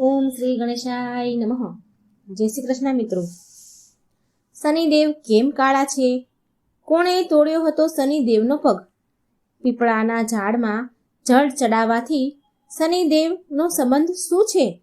ઓમ શ્રી ગણેશાય નમઃ. જય શ્રી કૃષ્ણ મિત્રો. શનિદેવ કેમ કાળા છે? કોણે તોડ્યો હતો શનિદેવનો પગ? પીપળાના ઝાડમાં જળ ચડાવવાથી શનિદેવનો સંબંધ શું છે?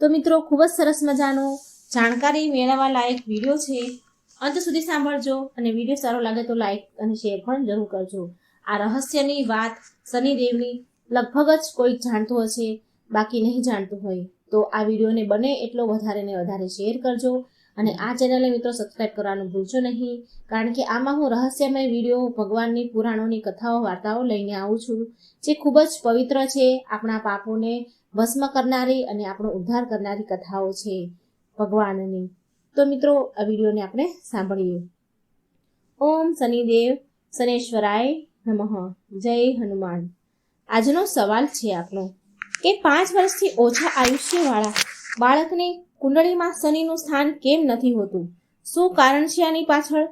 તો મિત્રો, ખૂબ જ સરસ મજાનો જાણકારી મેળવવા લાયક વીડિયો છે. અંત સુધી સાંભળજો અને વીડિયો સારો લાગે તો લાઈક અને શેર પણ જરૂર કરજો. આ રહસ્યની વાત શનિદેવની લગભગ જ કોઈ જાણતું હશે, બાકી નહીં જાણતું હોય. તો આ વિડીયોને બને એટલો વધારે ને વધારે શેર કરજો અને આ ચેનલને મિત્રો સબસ્ક્રાઇબ કરવાનું ભૂલશો નહીં. કારણ કે આમાં હું રહસ્યમય વીડિયો, ભગવાનની પુરાણોની કથાઓ, વાર્તાઓ લઈને આવું છું, જે ખૂબ જ પવિત્ર છે, આપણા પાપોને ભસ્મ કરનારી અને આપણો ઉદ્ધાર કરનારી કથાઓ છે ભગવાનની. તો મિત્રો, આ વિડીયોને આપણે સાંભળીએ. ઓમ શનિદેવ શનેશ્વરાય નમઃ. જય હનુમાન. આજનો સવાલ છે આપનો કે પાંચ વર્ષથી ઓછા આયુષ્યવાળા બાળકની કુંડળીમાં શનિનું સ્થાન કેમ નથી હોતું? શું કારણ છે આની પાછળ?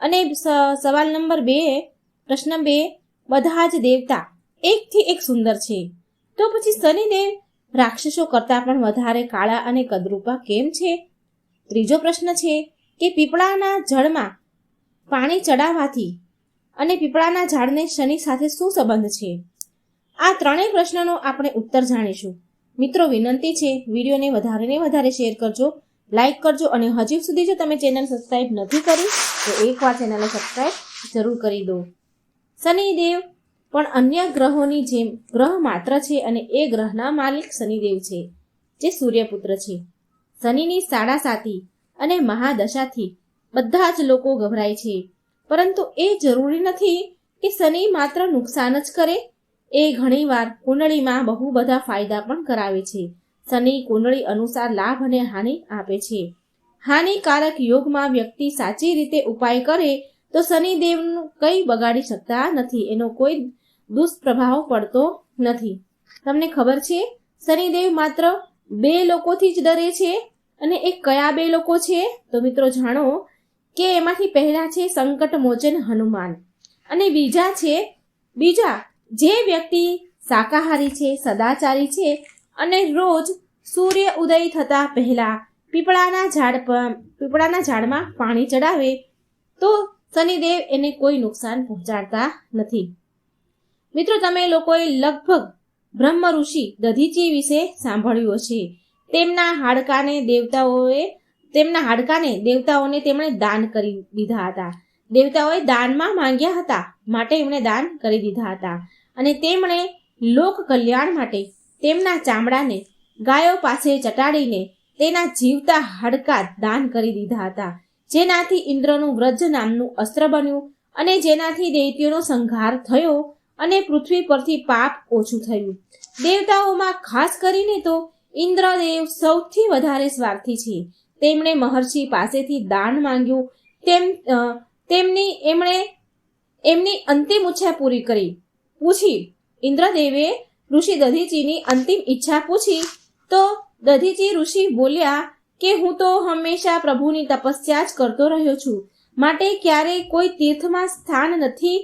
અને સવાલ નંબર બે, પ્રશ્ન બે, બધા જ દેવતા એકથી એક સુંદર છે. તો પછી શનિદેવ રાક્ષસો કરતાં પણ વધારે કાળા અને કદરૂપા કેમ છે? ત્રીજો પ્રશ્ન છે કે પીપળાના જળમાં પાણી ચડાવવાથી અને પીપળાના ઝાડને શનિ સાથે શું સંબંધ છે? આ ત્રણેય પ્રશ્નનો આપણે ઉત્તર જાણીશું. મિત્રો, વિનંતી છે, વિડીયોને વધારે ને વધારે શેર કરજો, લાઈક કરજો અને હજી સુધી જો તમે ચેનલ સબસ્ક્રાઇબ નથી કરી, તો એકવાર ચેનલને સબસ્ક્રાઇબ જરૂર કરી દો. શનિદેવ, પણ અન્ય ગ્રહોની જેમ ગ્રહ માત્ર છે અને એ ગ્રહના માલિક શનિદેવ છે, જે સૂર્યપુત્ર છે. શનિની સાડા સાતી અને મહાદશાથી બધા જ લોકો ગભરાય છે, પરંતુ એ જરૂરી નથી કે શનિ માત્ર નુકસાન જ કરે એ ઘણીવાર કુંડળીમાં બહુ બધા ફાયદા પણ કરાવે છે. શનિ કુંડળી અનુસાર લાભ અને હાનિ આપે છે. હાનિકારક યોગમાં વ્યક્તિ સાચી રીતે ઉપાય કરે તો શનિદેવનું કંઈ બગાડી શકતા નથી. એનો કોઈ દુષ્પ્રભાવ પડતો નથી. તમને ખબર છે? શનિદેવ માત્ર બે લોકોથી જ ડરે છે? અને એ કયા બે લોકો છે? તો મિત્રો જાણો કે એમાંથી પહેલા છે સંકટ મોચન હનુમાન. અને બીજા છે, બીજા જે વ્યક્તિ શાકાહારી છે, સદાચારી છે અને રોજ સૂર્ય ઉદય થતા પહેલા પીપળાના ઝાડ પર, પીપળાના ઝાડમાં પાણી ચડાવે, તો શનિદેવ એને કોઈ નુકસાન પહોંચાડતા નથી. મિત્રો, તમે લોકોએ લગભગ બ્રહ્મ ઋષિ દધીચી વિશે સાંભળ્યું હશે. તેમના હાડકાને દેવતાઓએ, તેમના હાડકાને દેવતાઓને તેમણે દાન કરી દીધા હતા. દેવતાઓએ દાનમાં માંગ્યા હતા, માટે એમણે દાન કરી દીધા હતા. અને તેમણે લોક કલ્યાણ માટે તેમના ચામડાને ગાયો પાસે ચટાડીને તેના જીવતા હાડકા દાન કરી દીધા હતા. જેનાથી ઇન્દ્રનું વ્રજ નામનું અસ્ત્ર બન્યું અને જેનાથી દૈત્યોનો સંઘાર થયો અને પૃથ્વી પરથી પાપ ઓછું થયું. દેવતાઓમાં ખાસ કરીને તો ઇન્દ્રદેવ સૌથી વધારે સ્વાર્થી છે. તેમણે મહર્ષિ પાસેથી દાન માંગ્યું. તેમ તેમની, એમણે, એમની અંતિમ ઈચ્છા પૂરી કરી. પૂછી, ઇન્દ્રદેવે ઋષિ દધીચીની અંતિમ ઈચ્છા પૂછી? તો દધીચી ઋષિ બોલ્યા કે, હું તો હંમેશા પ્રભુની તપસ્યા જ કરતો રહ્યો છું. માટે ક્યારેય કોઈ તીર્થમાં સ્થાન નથી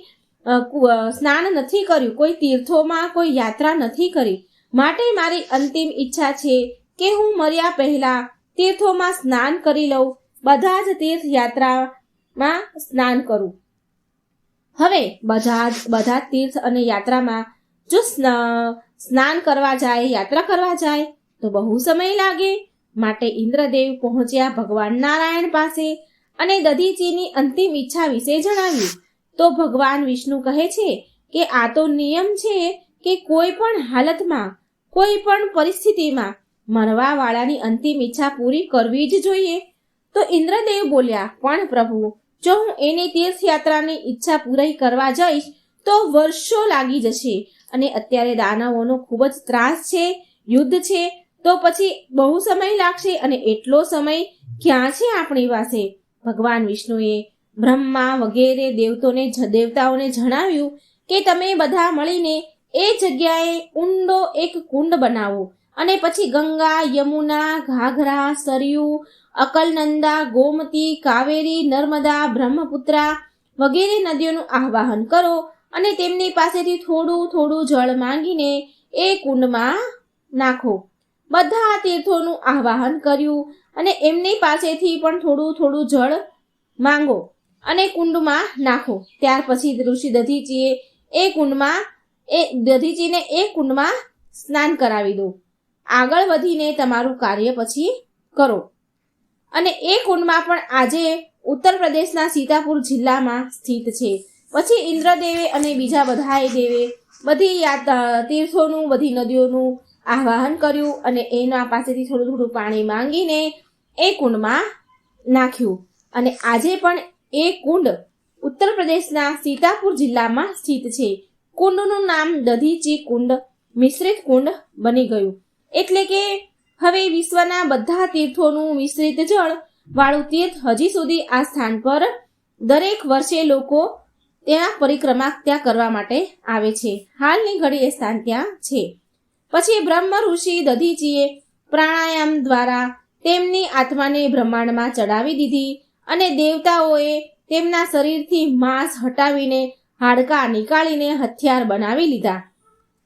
સ્નાન નથી કર્યું, કોઈ તીર્થોમાં કોઈ યાત્રા નથી કરી. માટે મારી અંતિમ ઈચ્છા છે કે હું મર્યા પહેલા તીર્થોમાં સ્નાન કરી લઉં, બધા જ તીર્થયાત્રામાં સ્નાન કરું. હવે બધા બધા તીર્થ અને યાત્રામાં જો સ્ન- સ્નાન કરવા જાય, યાત્રા કરવા જાય, તો બહુ સમય લાગે. માટે ઇન્દ્રદેવ પહોંચ્યા ભગવાન નારાયણ પાસે અને દધીચીની અંતિમ ઈચ્છા વિશે જણાવ્યું. તો ભગવાન વિષ્ણુ કહે છે કે આ તો નિયમ છે કે કોઈ પણ હાલતમાં, કોઈ પણ પરિસ્થિતિમાં મરવાવાળાની અંતિમ ઈચ્છા પૂરી કરવી જ જોઈએ. તો ઇન્દ્રદેવ બોલ્યા, પણ પ્રભુ જો હું એની તીર્થયાત્રાની ઈચ્છા પૂરી કરવા જઈશ, તો વર્ષો લાગી જશે અને અત્યારે દાનવોનો ખૂબ જ ત્રાસ છે, યુદ્ધ છે, તો પછી બહુ સમય લાગશે અને એટલો સમય ક્યાં છે આપણી પાસે? ભગવાન વિષ્ણુએ બ્રહ્મા વગેરે દેવતોને દેવતાઓને જણાવ્યું કે તમે બધા મળીને એ જગ્યાએ ઊંડો એક કુંડ બનાવો. અને પછી ગંગા, યમુના, ઘાઘરા, સરયુ, અકલનંદા, ગોમતી, કાવેરી, નર્મદા, બ્રહ્મપુત્રા વગેરે નદીઓનું આહ્વાન કરો અને તેમની પાસેથી થોડું થોડું જળ માંગીને એ કુંડમાં નાખો. બધા તીર્થોનું આહ્વાન કર્યું અને એમની પાસેથી પણ થોડું થોડું જળ માંગો અને કુંડમાં નાખો. ત્યાર પછી ઋષિ દધીચીએ એ કુંડમાં એ દધીચીને એ કુંડમાં સ્નાન કરાવી દો. આગળ વધીને તમારું કાર્ય પછી કરો. અને એ કુંડમાં પણ આજે ઉત્તર પ્રદેશના સીતાપુર જિલ્લામાં સ્થિત છે. પછી ઇન્દ્રદેવે અને બીજા બધાએ દેવે બધી યાત્રા તીર્થોનું, બધી નદીઓનું આવાહન કર્યું અને એના પાસેથી થોડું થોડું પાણી માંગીને એ કુંડમાં નાખ્યું. અને આજે પણ એ કુંડ ઉત્તર પ્રદેશના સીતાપુર જિલ્લામાં સ્થિત છે. કુંડનું નામ દધીચી કુંડ, મિશ્રિત કુંડ બની ગયું. એટલે કે હવે વિશ્વના બધા તીર્થોનું મિશ્રિત જળ વાળું તીર્થ હજી સુધી આ સ્થાન પર દરેક વર્ષે લોકો ત્યાં પરિક્રમા ત્યાં કરવા માટે આવે છે. હાલની ઘડી એ સ્થાન ત્યાં છે. પછી બ્રહ્મ ઋષિ દધીજીએ પ્રાણાયામ દ્વારા તેમની આત્માને બ્રહ્માંડમાં ચડાવી દીધી અને દેવતાઓએ તેમના શરીરથી માંસ હટાવીને હાડકા નીકાળીને હથિયાર બનાવી લીધા.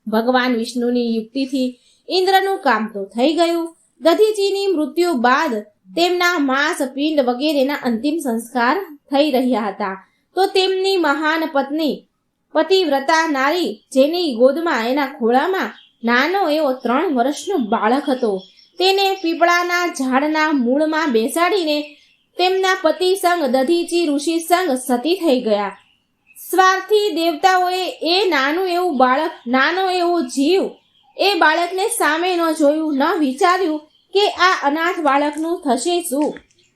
ભગવાન વિષ્ણુની યુક્તિથી ઇન્દ્રનું કામ તો થઈ ગયું. દધીજીની મૃત્યુ બાદ તેમના માંસ પિંડ વગેરેના અંતિમ સંસ્કાર થઈ રહ્યા હતા. તો તેમની મહાન પત્ની, પતિવ્રતા નારી જેની ગોદમાં એના ખોળામાં નાનો એવો ત્રણ વર્ષનો બાળક હતો. તેને પીપળાના ઝાડના મૂળમાં બેસાડીને તેમના પતિ સંગ દધીચી ઋષિ સંગ સતી થઈ ગયા. સ્વાર્થી દેવતાઓએ એ નાનું એવું બાળક, નાનો એવો જીવ એ બાળકને સામે ન જોયું, ન વિચાર્યું કે આ અનાથ બાળકનું થશે શું?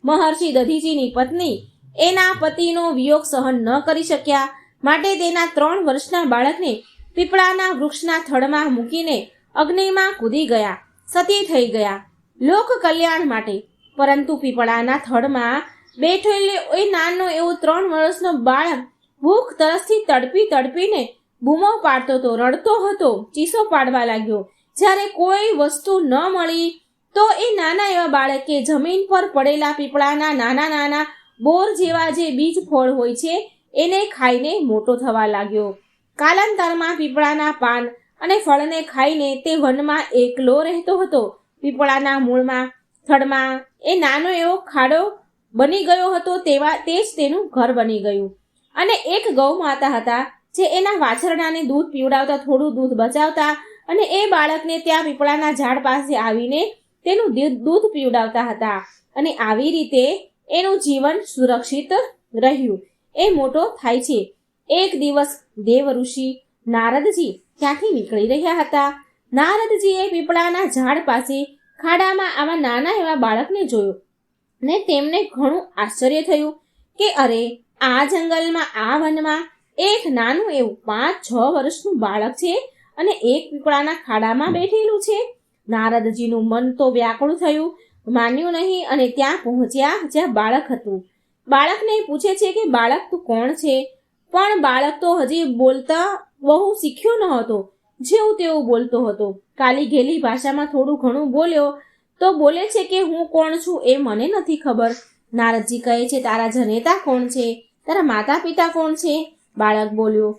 મહર્ષિ દધીજીની પત્ની એના પતિનો વિયોગ સહન ન કરી શક્યા. માટે તેના ત્રણ વર્ષના બાળકને પીપળાના વૃક્ષના થડમાં મૂકીને અગ્નિમાં કૂદી ગયા, સતી થઈ ગયા, લોક કલ્યાણ માટે. પરંતુ પીપળાના થડમાં બેઠેલો એ નાનો એવો ત્રણ વર્ષનો બાળક ભૂખ તરસથી તડપી તડપીને બૂમો પાડતો હતો રડતો હતો, ચીસો પાડવા લાગ્યો. જ્યારે કોઈ વસ્તુ ન મળી, તો એ નાના એવા બાળકે જમીન પર પડેલા પીપળાના નાના નાના બોર જેવા જે બીજ ફળ હોય છે, એને ખાઈને મોટો થવા લાગ્યો. કાલાંતરમાં પીપળાના પાન અને ફળને ખાઈને તે વનમાં એકલો રહેતો હતો. પીપળાના મૂળમાં, થડમાં એ નાનો એવો ખાડો બની ગયો હતો, તેવા તે જ તેનું ઘર બની ગયું. અને એક ગૌ માતા હતા જે એના વાછરડાને દૂધ પીવડાવતા, થોડું દૂધ બચાવતા અને એ બાળકને ત્યાં પીપળાના ઝાડ પાસે આવીને તેનું દૂધ પીવડાવતા હતા. અને આવી રીતે એનું જીવન સુરક્ષિત રહ્યું. એ મોટો થાય છે. એક દિવસ દેવ ઋષિ નારદજી ત્યાંથી નીકળી રહ્યા હતા. નારદજીએ પીપળાના ઝાડ પાસે ખાડામાં આવા નાના એવા બાળકને જોયો ને તેમને ઘણું આશ્ચર્ય થયું કે અરે, આ જંગલમાં, આ વનમાં એક નાનું એવું પાંચ, છ વર્ષનું બાળક છે અને એક પીપળાના ખાડામાં બેઠેલું છે. નારદજીનું મન તો વ્યાકુળ થયું, માન્યું નહીં અને ત્યાં પહોંચ્યા જ્યાં બાળક હતું. બાળકને પૂછે છે કે, બાળક, તું કોણ છે? પણ બાળક તો હજી બોલતા બહુ શીખ્યો ન હતો, જેવું તેવું બોલતો હતો. કાલી ઘેલી ભાષામાં થોડું ઘણું બોલ્યો, તો બોલે છે કે, હું કોણ છું એ મને નથી ખબર. નારદજી કહે છે, તારા જનેતા કોણ છે? તારા માતા પિતા કોણ છે? બાળક બોલ્યો,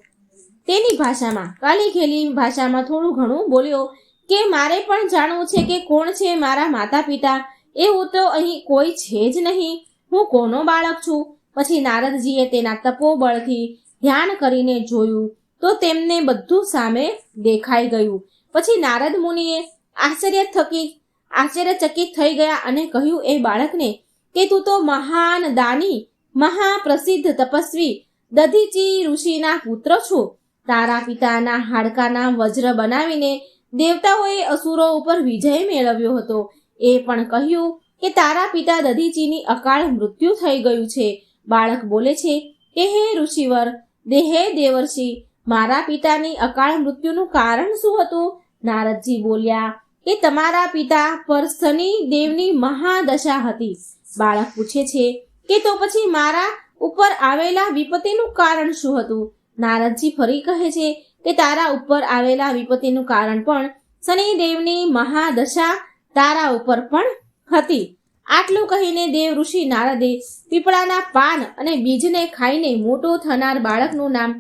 તેની ભાષામાં, કાલી ખેલી ભાષામાં થોડું ઘણું બોલ્યો, કે મારે પણ જાણવું છે કે કોણ છે મારા માતા પિતા એવું તો અહીં કોઈ છે જ નહીં. હું કોનો બાળક છું? પછી નારદજીએ તેના તપોબળથી ધ્યાન કરીને જોયું તો તેમને બધું સામે દેખાઈ ગયું. પછી નારદ મુનિએ આશ્ચર્ય થકી, આશ્ચર્યચકિત થઈ ગયા અને કહ્યું, એ બાળકને, કે તું તો મહાન દાની, મહાપ્રસિદ્ધ તપસ્વી દધીચી ઋષિના પુત્ર છો. તારા પિતાના હાડકાના વજ્ર બનાવીને દેવતાઓએ અસુરો ઉપર વિજય મેળવ્યો હતો. એ પણ કહ્યું કે તારા પિતા દધીચીની અકાળ મૃત્યુ થઈ ગયું છે. બાળક બોલે છે કે, હે ઋષિવર, દેહે દેવર્ષિ, મારા પિતાની અકાળ મૃત્યુનું કારણ શું હતું? નારદજી બોલ્યા કે, તમારા પિતા પર શનિ દેવની મહાદશા હતી. બાળક પૂછે છે કે, તો પછી મારા ઉપર આવેલા વિપત્તિનું કારણ શું હતું? નારદજી ફરી કહે છે કે તારા ઉપર આવેલા વિપત્તિનું કારણ પણ શનિદેવની મહાદશા તારા ઉપર પણ હતી. આટલું કહીને દેવ ઋષિ નારદે પીપળાના પાન અને બીજને ખાઈને મોટો થનાર બાળકનું નામ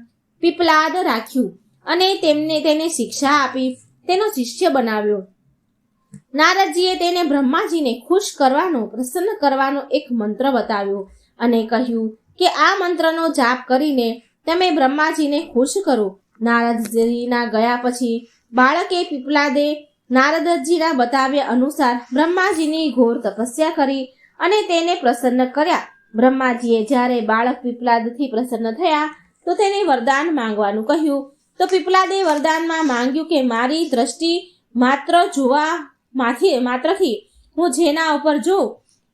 પીપલાદ રાખ્યું અને તેમને તેને શિક્ષા આપી, તેનો શિષ્ય બનાવ્યો. નારદજીએ તેને બ્રહ્માજીને ખુશ કરવાનો, પ્રસન્ન કરવાનો એક મંત્ર બતાવ્યો અને કહ્યું કે આ મંત્રનો જાપ કરીને તમે બ્રહ્માજીને ખુશ કરો. નારદજીના ગયા પછી બાળકે પીપલાદે નારદજીના બતાવ્યા અનુસાર બ્રહ્માજીની ઘોર તપસ્યા કરી અને તેને પ્રસન્ન કર્યા. બ્રહ્માજીએ જ્યારે બાળક પીપલાદથી પ્રસન્ન થયા, તો તેને વરદાન માંગવાનું કહ્યું. તો પીપલાદે વરદાનમાં માંગ્યું કે મારી દ્રષ્ટિ માત્ર જોવા માથી માત્રથી. હું જેના ઉપર જોઉં,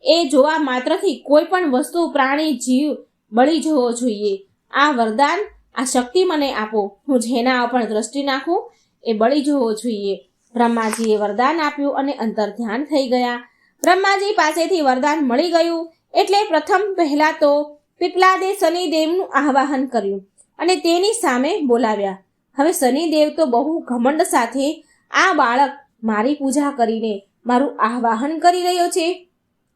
એ જોવા માત્રથી. કોઈ પણ વસ્તુ પ્રાણી જીવ બળી જવો જોઈએ. આ વરદાન, આ શક્તિ મને આપો. હું જેના ઉપર દ્રષ્ટિ નાખું, એ બળી જવો જોઈએ. બ્રહ્માજીએ વરદાન આપ્યું અને અંતર ધ્યાન થઈ ગયા. બ્રહ્માજી પાસેથી વરદાન મળી ગયું એટલે પ્રથમ પહેલા તો પીપલાદે શનિદેવનું આહ્વાન કર્યું અને તેની સામે બોલાવ્યા. હવે શનિદેવ તો બહુ ઘમંડ સાથે, આ બાળક મારી પૂજા કરીને મારું આહ્વાન કરી રહ્યો છે.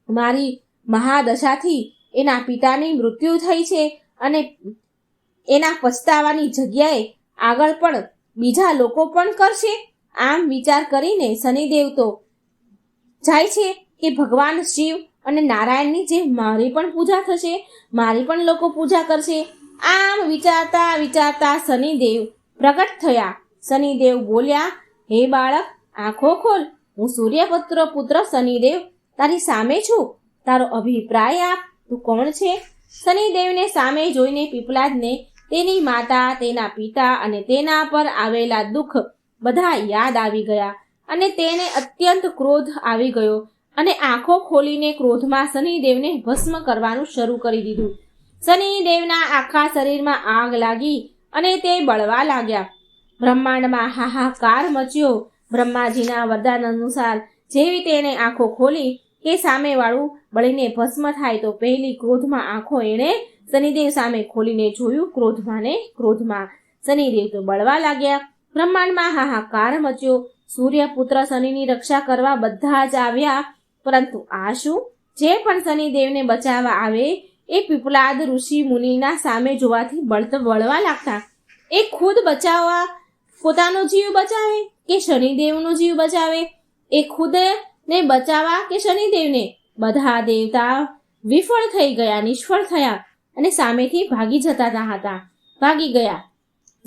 મારી મહાદશાથી એના પિતાની મૃત્યુ થઈ છે અને એના પછતાવાની જગ્યાએ આગળ પણ બીજા લોકો પણ કરશે. આમ વિચાર કરીને શનિદેવ તો જાય છે કે ભગવાન શિવ અને નારાયણની જે મારી પણ પૂજા થશે, મારી પણ લોકો પૂજા કરશે. આમ વિચારતા વિચારતા શનિદેવ પ્રગટ થયા. શનિદેવ બોલ્યા, હે બાળક, આંખો ખોલ. હું સૂર્યપુત્ર પુત્ર શનિદેવ તારી સામે છું. તારો અભિપ્રાય આપ. તું કોણ છે? શનિદેવને સામે જોઈને પીપલાદને તેની માતા, તેના પિતા અને તેના પર આવેલા દુઃખ બધા યાદ આવી ગયા અને તેને અત્યંત ક્રોધ આવી ગયો અને આંખો ખોલીને ક્રોધમાં શનિદેવને ભસ્મ કરવાનું શરૂ કરી દીધું. શનિદેવના આખા શરીરમાં આગ લાગી અને તે બળવા લાગ્યા. બ્રહ્માંડમાં હાહાકાર મચ્યો. બ્રહ્માજીના વરદાન અનુસાર જેવી તેને આંખો ખોલી કે સામેવાળું બળીને ભસ્મ થાય તો પહેલી ક્રોધમાં આંખો એણે શનિદેવ સામે ખોલીને જોયું ક્રોધમાં ને ક્રોધમાં. શનિદેવ તો બળવા લાગ્યા. બ્રહ્માંડમાં હાહાકાર મચ્યો. સૂર્યપુત્ર શનિની રક્ષા કરવા બધા જ આવ્યા. પરંતુ આ શું? જે પણ શનિદેવને બચાવવા આવે એ પીપલાદ ઋષિ મુનિના સામે જોવાથી બળત વળવા લાગતા. એ ખુદ બચાવવા પોતાનો જીવ બચાવે કે શનિદેવનો જીવ બચાવે? એ ખુદ ને બચાવવા કે શનિદેવને બધા દેવતા વિફળ થઈ ગયા, નિષ્ફળ થયા અને સામેથી ભાગી જતા હતા. ભાગી ગયા.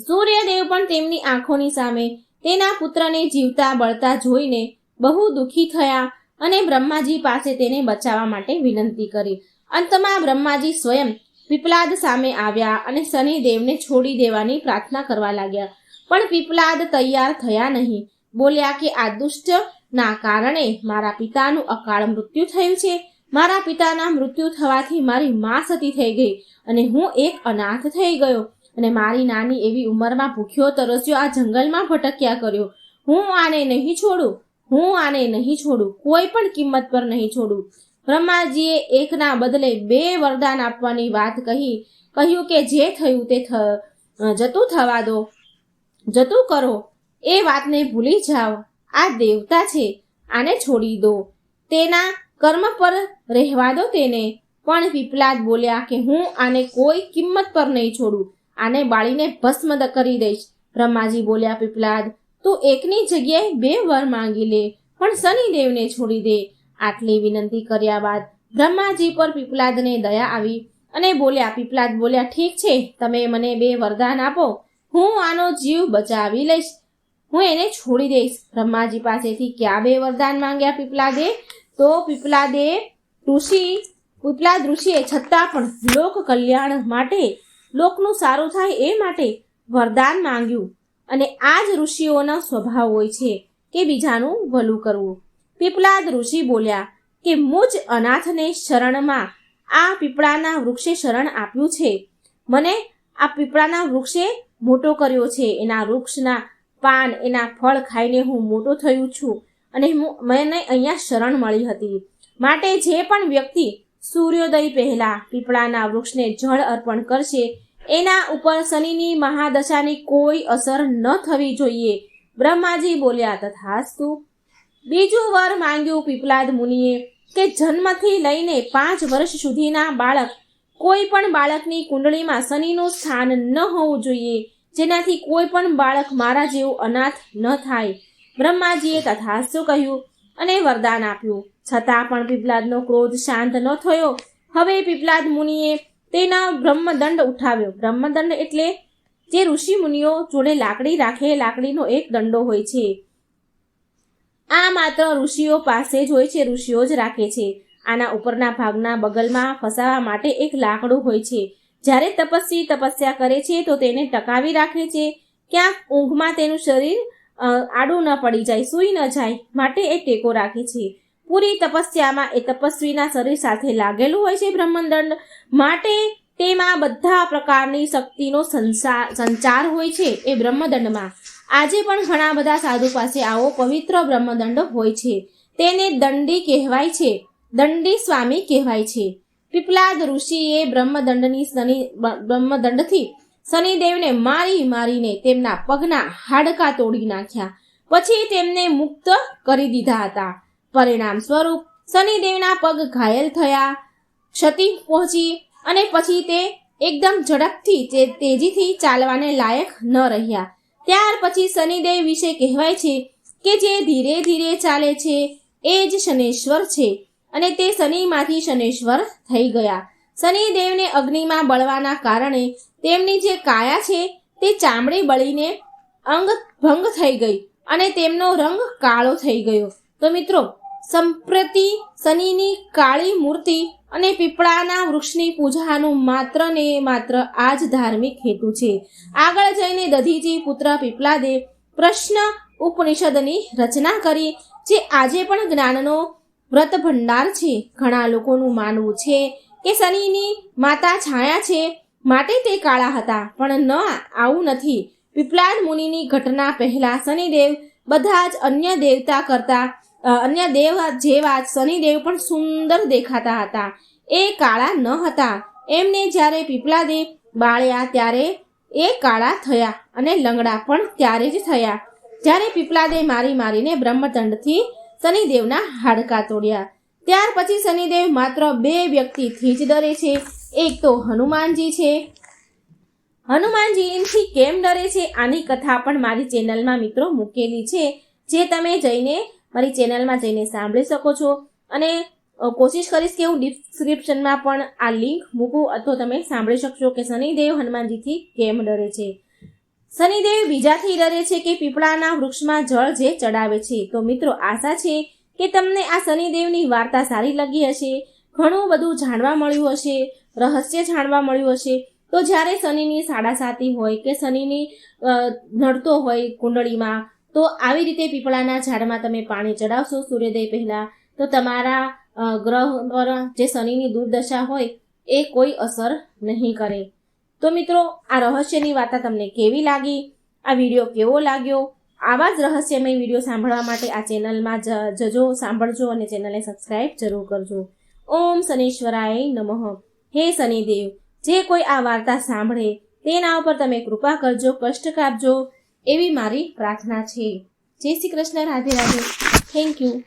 સૂર્યદેવ પણ તેમની આંખોની સામે તેના પુત્રને જીવતા બળતા જોઈને બહુ દુઃખી થયા અને બ્રહ્માજી પાસે તેને બચાવવા માટે વિનંતી કરી. અંતમાં બ્રહ્માજી સ્વયં પીપલાદ સામે આવ્યા અને શનિદેવને છોડી દેવાની પ્રાર્થના કરવા લાગ્યા. પણ પીપલાદ તૈયાર થયા નહીં. બોલ્યા કે આ દુષ્ટ ના કારણે મારા પિતાનું અકાળ મૃત્યુ થયું છે. મારા પિતાના મૃત્યુ થવાથી મારી મા સતી થઈ ગઈ અને હું એક અનાથ થઈ ગયો અને મારી નાની એવી ઉંમરમાં ભૂખ્યો તરસ્યો, આ જંગલમાં ભટક્યા કર્યો. હું આને નહીં છોડું, હું આને નહીં છોડું, કોઈ પણ કિંમત પર નહીં છોડું. બ્રહ્માજીએ એકના બદલે બે વરદાન આપવાની વાત કહી, કહ્યું કે જે થયું તે જતું થવા દો, જતું કરો, એ વાતને ભૂલી જાઓ. આ દેવતા છે, આને છોડી દો. તેના કર્મ પર રહેવા દો તેને. પણ પીપલાદ બોલ્યા કે હું આને કોઈ કિંમત પર નહીં છોડું. આને બાળીને ભસ્મ કરી દઈશ. બ્રહ્માજી બોલ્યા પીપલાદ તું એકની જગ્યાએ બે વર માંગી લે, પણ શનિદેવને છોડી દે. આટલી વિનંતી કર્યા બાદ બ્રહ્માજી પર પીપલાદને દયા આવી અને બોલ્યા પીપલાદ બોલ્યા, ઠીક છે, તમે મને બે વરદાન આપો. હું આનો જીવ બચાવી લઈશ. હું એને છોડી દઈશ. બ્રહ્માજી પાસેથી ક્યાં બે વરદાન માંગ્યા પીપલાદે? તો પીપલાદે ઋષિ પીપલાદ ઋષિએ છતાં પણ લોક કલ્યાણ માટે, લોકનું સારું થાય એ માટે વરદાન માંગ્યું. અને આ જ ઋષિઓનો સ્વભાવ હોય છે કે બીજાનું ભલું કરવું. પીપલાદ ઋષિ બોલ્યા કે, મુજ અનાથને શરણમાં આ પીપળાના વૃક્ષે શરણ આપ્યું છે. મને આ પીપળાના વૃક્ષે મોટો કર્યો છે. એના વૃક્ષના પાન, એના ફળ ખાઈને હું મોટો થયું છું અને હું, મને અહીંયા શરણ મળી હતી. માટે જે પણ વ્યક્તિ સૂર્યોદય પહેલા પીપળાના વૃક્ષને જળ અર્પણ કરશે, એના ઉપર શનિની મહાદશાની કોઈ અસર ન થવી જોઈએ. બ્રહ્માજી બોલ્યા, તથાસ્તુ. બીજું વર માંગ્યું પીપલાદ મુનિએ કે જન્મથી લઈને પાંચ વર્ષ સુધીના બાળક, કોઈ પણ બાળકની કુંડળીમાં શનિનું સ્થાન ન હોવું જોઈએ. જેનાથી કોઈ પણ બાળક મારા જેવું અનાથ ન થાય. બ્રહ્માજીએ તથાસ્તુ કહ્યું? અને વરદાન આપ્યું. છતાં પણ પીપલાદનો ક્રોધ શાંત ન થયો. હવે પીપલાદ મુનિએ તેના બ્રહ્મદંડ ઉઠાવ્યો. બ્રહ્મદંડ એટલે જે ઋષિ મુનિઓ જોડે લાકડી રાખે, લાકડીનો એક દંડો હોય છે. આ માત્ર ઋષિઓ પાસે જ હોય છે, ઋષિઓ જ રાખે છે. આના ઉપરના ભાગના બગલમાં ફસાવા માટે એક લાકડું હોય છે. જ્યારે તપસ્વી તપસ્યા કરે છે, તો તેને ટકાવી રાખે છે. ક્યાંક ઊંઘમાં તેનું શરીર આડું ન પડી જાય, સૂઈ ન જાય, માટે એ ટેકો રાખે છે. પૂરી તપસ્યામાં એ તપસ્વીના શરીર સાથે લાગેલું હોય છે બ્રહ્મદંડ, માટે તેમાં બધા પ્રકારની શક્તિનો સંચાર હોય છે એ બ્રહ્મદંડમાં. આજે પણ ઘણા બધા સાધુ પાસે આવો પવિત્ર બ્રહ્મદંડ હોય છે. તેને દંડી કહેવાય છે. દંડી સ્વામી કહેવાય છે. પીપલાદ ઋષિએ બ્રહ્મદંડની શનિ બ્રહ્મદંડથી શનિદેવને મારી મારીને તેમના પગના હાડકા તોડી નાખ્યા. પછી તેમને મુક્ત કરી દીધા હતા. પરિણામ સ્વરૂપ શનિદેવના પગ ઘાયલ થયા, ક્ષતિ પહોંચી અને પછી તે એકદમ ઝડપથી તેજીથી ચાલવાને લાયક ન રહ્યા. ત્યાર પછી શનિદેવ વિશે કહેવાય છે કે જે ધીરે ધીરે ચાલે છે, એ જ શનેશ્વર છે. અને તે શનિમાંથી શનેશ્વર થઈ ગયા. શનિદેવને અગ્નિમાં બળવાના કારણે તેમની જે કાયા છે તે ચામડી બળીને અંગ ભંગ થઈ ગઈ અને તેમનો રંગ કાળો થઈ ગયો. તો મિત્રો, સંપ્રતિ શનિની કાળી મૂર્તિ અને પીપળાના વૃક્ષની પૂજાનું માત્ર ને માત્ર આ જ ધાર્મિક હેતુ છે. આગળ જઈને દધીજી પુત્ર પીપલાદે પ્રશ્ન ઉપનિષદની રચના કરી, જે આજે પણ જ્ઞાનનો વ્રત ભંડાર છે. ઘણા લોકોનું માનવું છે કે શનિની માતા છાયા છે. માટે તે કાળા હતા, પણ ન આવું નથી. પીપલાદ મુનિની ઘટના પહેલા શનિદેવ બધા જ અન્ય દેવતા કરતા અન્ય દેવ જેવા શનિદેવ પણ સુંદર દેખાતા હતા. એ કાળા ન હતા. એમને જ્યારે પીપલાદે બાળ્યા ત્યારે એ કાળા થયા અને લંગડા પણ ત્યારે જ થયા. જ્યારે પીપલાદે મારી મારીને બ્રહ્મદંડથી શનિદેવના હાડકા તોડ્યા. ત્યાર પછી શનિદેવ માત્ર બે વ્યક્તિથી જ ડરે છે. એક તો હનુમાનજી છે. હનુમાનજીથી કેમ ડરે છે? આની કથા પણ મારી ચેનલમાં મિત્રો મૂકેલી છે. જે તમે જઈને મારી ચેનલમાં જઈને સાંભળી શકો છો. અને કોશિશ કરીશ કે હું ડિસ્ક્રિપ્શનમાં પણ આ લિંક મૂકું અથવા તમે સાંભળી શકશો કે શનિદેવ હનુમાનજીથી કેમ ડરે છે. શનિદેવ બીજાથી ડરે છે કે પીપળાના વૃક્ષમાં જળ જે ચડાવે છે. તો મિત્રો, આશા છે કે તમને આ શનિદેવની વાર્તા સારી લાગી હશે. ઘણું બધું જાણવા મળ્યું હશે, રહસ્ય જાણવા મળ્યું હશે. તો જ્યારે શનિની સાડા સાતી હોય કે શનિની નડતો હોય કુંડળીમાં, તો આવી રીતે પીપળાના ઝાડમાં તમે પાણી ચડાવશો સૂર્યોદય પહેલાં. તો તમારા ગ્રહ પર જે શનિની દુર્દશા હોય, એ કોઈ અસર નહીં કરે. તો મિત્રો, આ રહસ્યની વાર્તા તમને કેવી લાગી? આ વીડિયો કેવો લાગ્યો? આવા જ રહસ્યમય વીડિયો સાંભળવા માટે આ ચેનલમાં જજો, સાંભળજો અને ચેનલને સબસ્ક્રાઈબ જરૂર કરજો. ઓમ શનિશ્વરાય નમઃ. હે શનિદેવ, જે કોઈ આ વાર્તા સાંભળે, તેના ઉપર તમે કૃપા કરજો, કષ્ટ કાપજો. એવી મારી પ્રાર્થના છે. જય શ્રી કૃષ્ણ, રાધે રાધે. Thank you